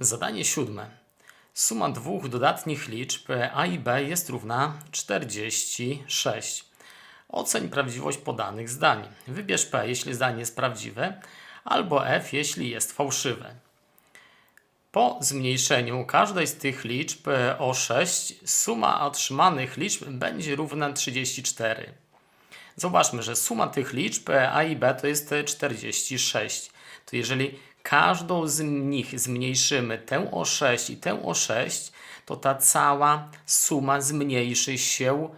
Zadanie siódme. Suma dwóch dodatnich liczb a i b jest równa 46. Oceń prawdziwość podanych zdań. Wybierz p, jeśli zdanie jest prawdziwe, albo f, jeśli jest fałszywe. Po zmniejszeniu każdej z tych liczb o 6, suma otrzymanych liczb będzie równa 34. Zobaczmy, że suma tych liczb a i b to jest e, 46. To jeżeli każdą z nich zmniejszymy tę o 6 i tę o 6, to ta cała suma zmniejszy się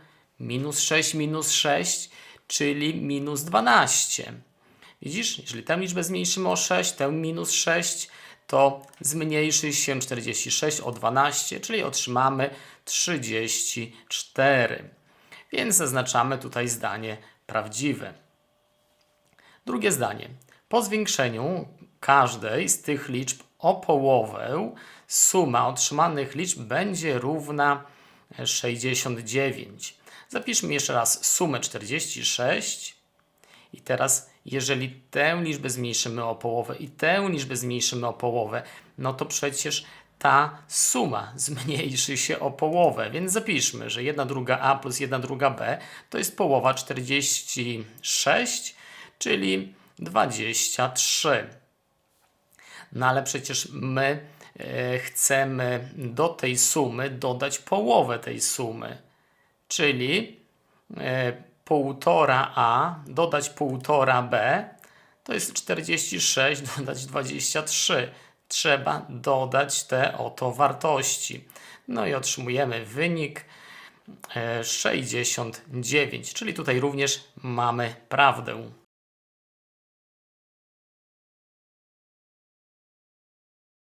minus 6 minus 6, czyli minus 12. Widzisz, jeżeli tę liczbę zmniejszymy o 6, tę minus 6, to zmniejszy się 46 o 12, czyli otrzymamy 34. Więc zaznaczamy tutaj zdanie prawdziwe. Drugie zdanie. Po zwiększeniu każdej z tych liczb o połowę suma otrzymanych liczb będzie równa 69. Zapiszmy jeszcze raz sumę 46 i teraz jeżeli tę liczbę zmniejszymy o połowę i tę liczbę zmniejszymy o połowę, no to przecież ta suma zmniejszy się o połowę, więc zapiszmy, że 1 druga a plus 1 druga b to jest połowa 46, czyli 23. No ale przecież my e, chcemy do tej sumy dodać połowę tej sumy, czyli e, półtora a dodać półtora b to jest 46 dodać 23. Trzeba dodać te oto wartości. No i otrzymujemy wynik e, 69, czyli tutaj również mamy prawdę.